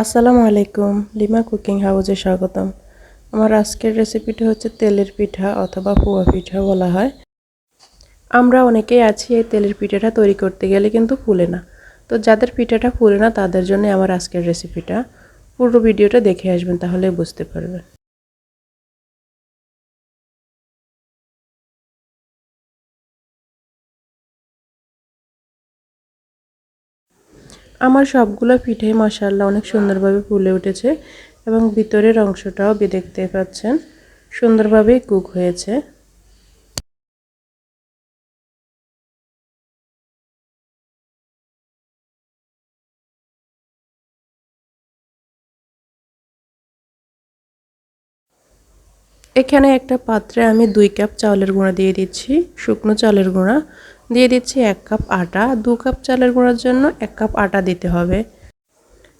আসসালামু আলাইকুম, lima cooking হাউসে স্বাগতম। আমার আজকের রেসিপিটি হচ্ছে তেলের পিঠা অথবা পোয়া পিঠা বলা হয়। আমরা অনেকেই আছি এই তেলের পিঠাটা তৈরি করতে গেলে কিন্তু ফুলে না। তো যাদের পিঠাটা ফুলে না, তাদের জন্য আমার আজকের রেসিপিটা। পুরো ভিডিওটা দেখে আসবেন তাহলে বুঝতে পারবেন। আমার সবগুলো পিঠে মশাল্লা অনেক সুন্দরভাবে ফুলে উঠেছে এবং ভিতরের অংশটাও দেখতে পাচ্ছেন। সুন্দরভাবে কুক হয়েছে। এখানে একটা পাত্রে আমি দুই কাপ চাউলের গুঁড়া দিয়ে দিচ্ছি, শুকনো চালের গুঁড়া। দিয়ে দিচ্ছি এক কাপ আটা। দু কাপ চালের গুঁড়ার জন্য এক কাপ আটা দিতে হবে।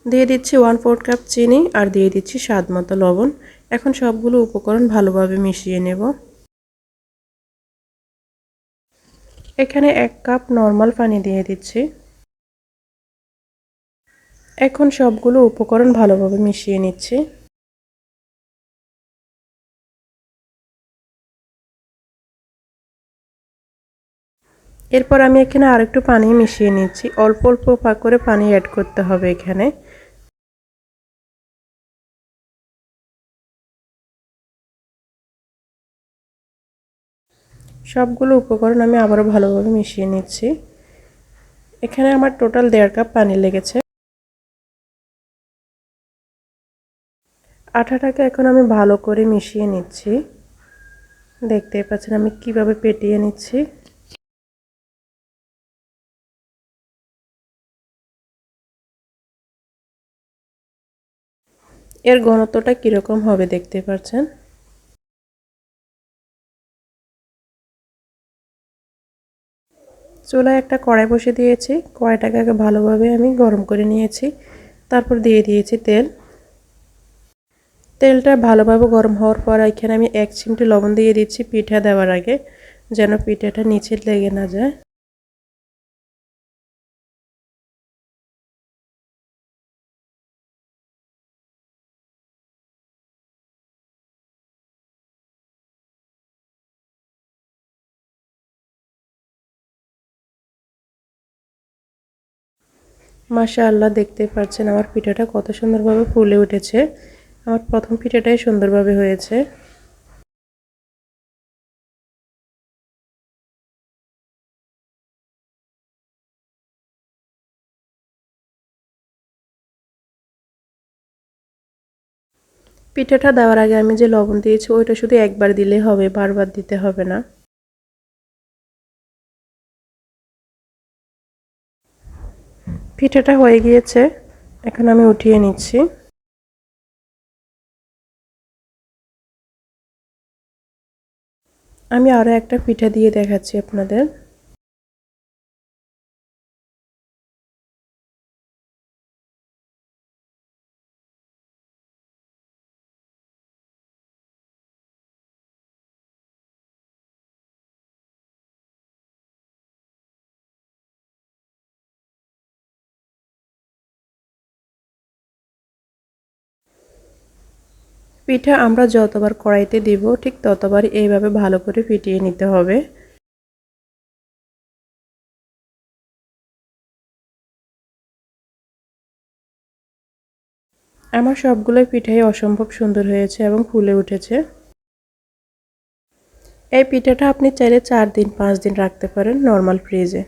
দিয়ে দিচ্ছি ওয়ান ফোর কাপ চিনি আর দিয়ে দিচ্ছি স্বাদ মতো লবণ। এখন সবগুলো উপকরণ ভালোভাবে মিশিয়ে নেব। এখানে এক কাপ নর্মাল পানি দিয়ে দিচ্ছি। এখন সবগুলো উপকরণ ভালোভাবে মিশিয়ে নিচ্ছি। এরপর আমি এখানে আরেকটু পানি মিশিয়ে নিচ্ছি। অল্প অল্প করে পানি অ্যাড করতে হবে এখানে। সবগুলো উপকরণ আমি আবারও ভালোভাবে মিশিয়ে নিচ্ছি। এখানে আমার টোটাল দেড় কাপ পানি লেগেছে। আঠাটাকে এখন আমি ভালো করে মিশিয়ে নিচ্ছি। দেখতেই পাচ্ছেন আমি কীভাবে পেটিয়ে নিচ্ছি। এর ঘনত্বটা কীরকম হবে দেখতে পাচ্ছেন? চুলায় একটা কড়াই বসে দিয়েছি। কড়াইটাকে আগে ভালোভাবে আমি গরম করে নিয়েছি। তারপর দিয়ে দিয়েছি তেল। তেলটা ভালোভাবে গরম হওয়ার পর এখানে আমি এক চিমটি লবণ দিয়ে দিচ্ছি পিঠা দেওয়ার আগে, যেন পিঠাটা নিচে লেগে না যায়। মাশা আল্লাহ দেখতে পাচ্ছেন আমার পিঠাটা কত সুন্দরভাবে ফুলে উঠেছে। আমার প্রথম পিঠাটাই সুন্দরভাবে হয়েছে। পিঠাটা দেওয়ার আগে আমি যে লবণ দিয়েছি, ওইটা শুধু একবার দিলে হবে, বারবার দিতে হবে না। পিঠাটা হয়ে গিয়েছে। এখন আমি উঠিয়ে নিচ্ছি। আমি আরও একটা পিঠা দিয়ে দেখাচ্ছি আপনাদের। পিঠা আমরা যতবার কড়াইতে দিব, ঠিক ততবার এইভাবে ভালো করে ফিটিয়ে নিতে হবে। আমার সবগুলো পিঠাই অসম্ভব সুন্দর হয়েছে এবং ফুলে উঠেছে। এই পিঠাটা আপনি চাইলে চার দিন, পাঁচ দিন রাখতে পারেন নর্মাল ফ্রিজে।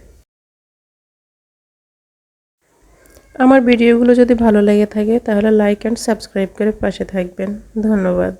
আমার ভিডিওগুলো যদি ভালো লেগে থাকে তাহলে লাইক অ্যান্ড সাবস্ক্রাইব করে পাশে থাকবেন। ধন্যবাদ।